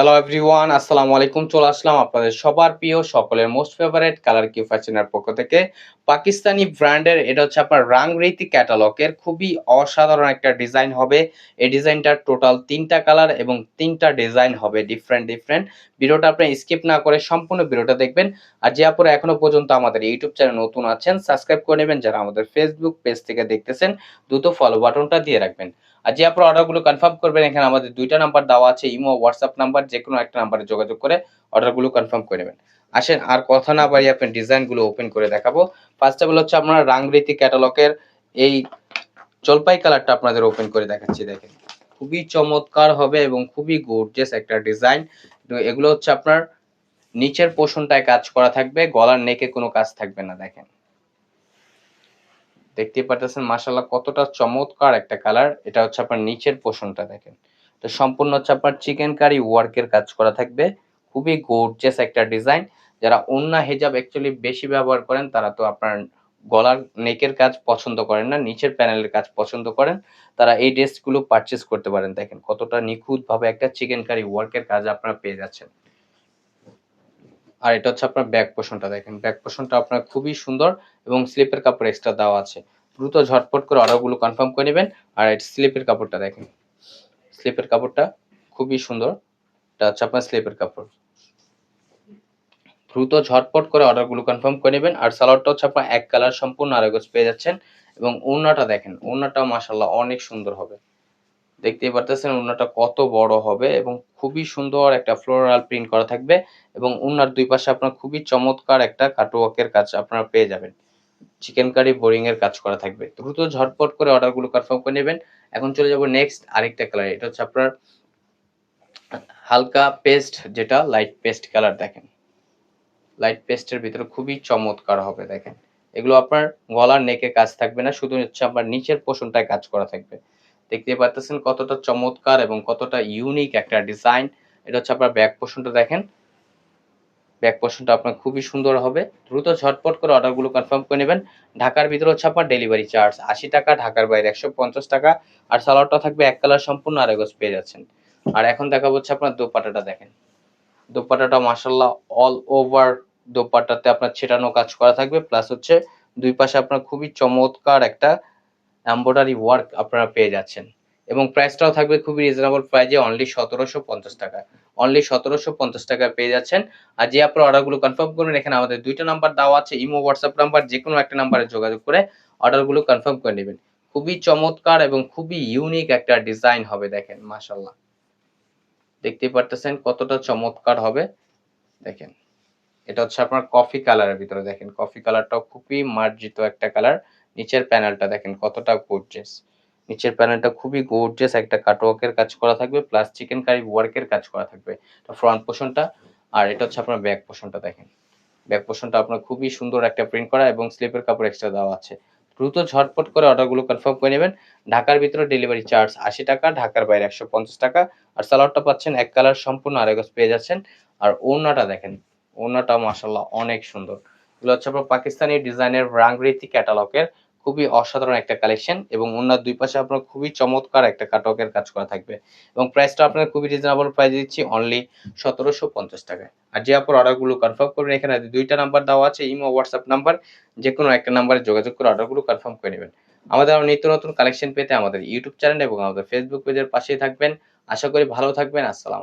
Hello everyone আসসালামু আলাইকুম চলে আসলাম আপনাদের সবার প্রিয়, সকলের মোস্ট ফেভারিট কালার কিউ ফ্যাশনের পক্ষ থেকে। পাকিস্তানি ব্র্যান্ডের, এটা হচ্ছে আপনার রাংরীতি ক্যাটালগের খুবই অসাধারণ একটা ডিজাইন হবে। এই ডিজাইনটার টোটাল তিনটা কালার এবং তিনটা ডিজাইন হবে ডিফারেন্ট ডিফারেন্ট ভিডিওটা আপনি স্কিপ না করে সম্পূর্ণ ভিডিওটা দেখবেন। আর যে আপনারা এখনও পর্যন্ত আমাদের ইউটিউব চ্যানেল নতুন আছেন সাবস্ক্রাইব করে নেবেন। যারা আমাদের ফেসবুক পেজ থেকে দেখতেছেন, দ্রুত ফলো বাটনটা দিয়ে রাখবেন। আর যে আপনার অর্ডারগুলো কনফার্ম করবেন, এখানে আমাদের দুইটা নাম্বার দেওয়া আছে, ইমো হোয়াটসঅ্যাপ নাম্বার যে কোনো একটা নাম্বারে যোগাযোগ করে অর্ডারগুলো কনফার্ম করে নেবেন। আসেন, আর কথা না বাড়িয়ে আপনার ডিজাইনগুলো ওপেন করে দেখাবো। ফার্স্ট অফ অল হচ্ছে আপনার রাংরীতি ক্যাটালগের এই জলপাই কালারটা আপনাদের ওপেন করে দেখাচ্ছি, দেখেন। খুবই চমৎকার হবে এবং খুবই গর্জিয়াস একটা ডিজাইন এগুলো হচ্ছে আপনার নিচের পোষণটায় কাজ করা থাকবে, গলার নেকে কোনো কাজ থাকবে না, দেখেন। দেখতেই পারতেছেন মাসাল্লাহ কতটা চমৎকার একটা কালার। এটা হচ্ছে আপনার নিচের পোষণটা দেখেন। তো সম্পূর্ণ হচ্ছে আপনার চিকেন কারি ওয়ার্কের কাজ করা থাকবে। খুবই গোর্জিয়াস একটা ডিজাইন যারা অন্য হেজাব অ্যাকচুয়ালি বেশি ব্যবহার করেন, তারা তো আপনার গলার নেকের কাজ পছন্দ করেন না, নিচের প্যানেলের কাজ পছন্দ করেন। তারা এই ড্রেসগুলো পারচেস করতে পারেন। দেখেন কতটা নিখুঁতভাবে একটা চিকেন কারি ওয়ার্কের কাজ আপনারা পেয়ে যাচ্ছেন। আর এটা হচ্ছে আপনার ব্যাক পোষণটা দেখেন। ব্যাক পোষণটা আপনার খুবই সুন্দর এবং স্লিপের কাপড় এক্সট্রা দেওয়া আছে। দ্রুত ঝটপট করে অর্ডারগুলো কনফার্ম করে নেবেন। আর স্লিপের কাপড়টা দেখেন। স্লিপের কাপড়টা খুবই সুন্দর। এটা হচ্ছে আপনার স্লিপের কাপড়। দ্রুত ঝটপট করে অর্ডারগুলো কনফার্ম করে নেবেন। আর সালোয়ারটা হচ্ছে আপনার এক কালার সম্পূর্ণ আরেকজ পেয়ে যাচ্ছেন। এবং ওড়নাটা দেখেন ওড়নাটা মাসাল্লাহ অনেক সুন্দর হবে। দেখতেই পারতেছেন ওড়নাটা কত বড় হবে এবং খুবই সুন্দর একটা ফ্লোরাল প্রিন্ট করা থাকবে এবং ওড়নার দুই পাশে আপনার খুবই চমৎকার একটা কাটওয়ার্কের কাজ আপনারা পেয়ে যাবেন। চিকেন কারি বোরিং এর কাজ করা থাকবে। দ্রুত ঝটপট করে অর্ডারগুলো কনফার্ম করে নেবেন। এখন চলে যাব নেক্সট আরেকটা কালার এটা হচ্ছে আপনার হালকা পেস্ট যেটা লাইট পেস্ট কালার দেখেন। লাইট পেস্টের ভিতরে খুবই চমৎকার হবে দেখেন। এগুলো আপনার গলার নেকে কাজ থাকবে না, শুধু হচ্ছে আপনার নিচের পোষণটায় কাজ করা থাকবে। দেখতে পাচ্ছেন কতটা চমৎকার এবং কতটা ইউনিক একটা ডিজাইন এটা হচ্ছে আপনার ব্যাক পোষণটা দেখেন। ব্যাক পোর্শনটা আপনার খুবই সুন্দর হবে। দ্রুত ঝটপট করে অর্ডারগুলো কনফার্ম করে নেবেন। ঢাকার ভিতরে হচ্ছে আপনার ডেলিভারি চার্জ আশি টাকা, ঢাকার বাইরে একশো পঞ্চাশ টাকা। আর সালোয়ারটা থাকবে এক কালার সম্পূর্ণ আর এগোজ পেয়ে যাচ্ছেন। আর এখন দেখা হচ্ছে আপনার দোপাটাটা দেখেন। দোপাটাটা মাসাল্লাহ অল ওভার দোপাটাতে আপনার ছেটানো কাজ করা থাকবে। প্লাস হচ্ছে দুই পাশে আপনার খুবই চমৎকার একটা এম্ব্রয়ডারি ওয়ার্ক আপনারা পেয়ে যাচ্ছেন। এবং প্রাইসটাও থাকবে খুবই রিজনেবল প্রাইজে অনলি সতেরোশো পঞ্চাশ টাকা। অনলি সতেরোশো পঞ্চাশ টাকায় পেয়ে যাচ্ছেন। আর যে আপনার অর্ডারগুলো কনফার্ম করবেন, এখানে আমাদের দুইটা নাম্বার দেওয়া আছে, ইমো হোয়াটসঅ্যাপ নাম্বার যে কোনো একটা নাম্বারে যোগাযোগ করে অর্ডারগুলো কনফার্ম করে নেবেন। খুবই চমৎকার এবং খুবই ইউনিক একটা ডিজাইন হবে দেখেন মাসাল্লাহ দেখতে পারতেছেন কতটা চমৎকার হবে। দেখেন, এটা হচ্ছে আপনার কফি কালারের ভিতরে, দেখেন কফি কালারটাও খুবই মার্জিত একটা কালার নিচের প্যানেলটা দেখেন কতটা গর্জেস নিচের প্যানেলটা খুবই গোর্জিয়াস একটা কাটওয়ার্কের কাজ করা থাকবে প্লাস চিকেন কারি ওয়ার্কের কাজ করা থাকবে। ফ্রন্ট পোর্শনটা আর এটা হচ্ছে আপনার ব্যাক পোর্শনটা দেখেন। ব্যাক পোর্শনটা আপনার খুবই সুন্দর একটা প্রিন্ট করা এবং স্লিপের কাপড় এক্সট্রা দেওয়া আছে। দ্রুত ঝটপট করে অর্ডারগুলো কনফার্ম করে নেবেন। ঢাকার ভিতরে ডেলিভারি চার্জ আশি টাকা, ঢাকার বাইরে একশো পঞ্চাশ টাকা। আর সালোয়ারটা পাচ্ছেন এক কালার সম্পূর্ণ আরেগজ পেয়ে যাচ্ছেন। আর ওড়নাটা দেখেন ওড়নাটা মাসাল্লাহ অনেক সুন্দর। এগুলো হচ্ছে আপনার পাকিস্তানি ডিজাইনের রাংরীতি ক্যাটালগের খুবই অসাধারণ একটা কালেকশন এবং ওনার দুই পাশে আপনার খুবই চমৎকার একটা কাটকের কাজ করা থাকবে। এবং প্রাইসটা আপনার খুবই রিজনেবল প্রাইস দিচ্ছি অনলি সতেরোশো পঞ্চাশ টাকায়। আর যে আপনার অর্ডারগুলো কনফার্ম করবেন, এখানে দুইটা নাম্বার দেওয়া আছে ইমো হোয়াটসঅ্যাপ নাম্বার যে কোনো একটা নাম্বারে যোগাযোগ করে অর্ডারগুলো কনফার্ম করে নেবেন। আমাদের আরও নিত্য নতুন কালেকশন পেতে আমাদের ইউটিউব চ্যানেল এবং আমাদের ফেসবুক পেজের পাশেই থাকবেন। আশা করি ভালো থাকবেন। আসসালাম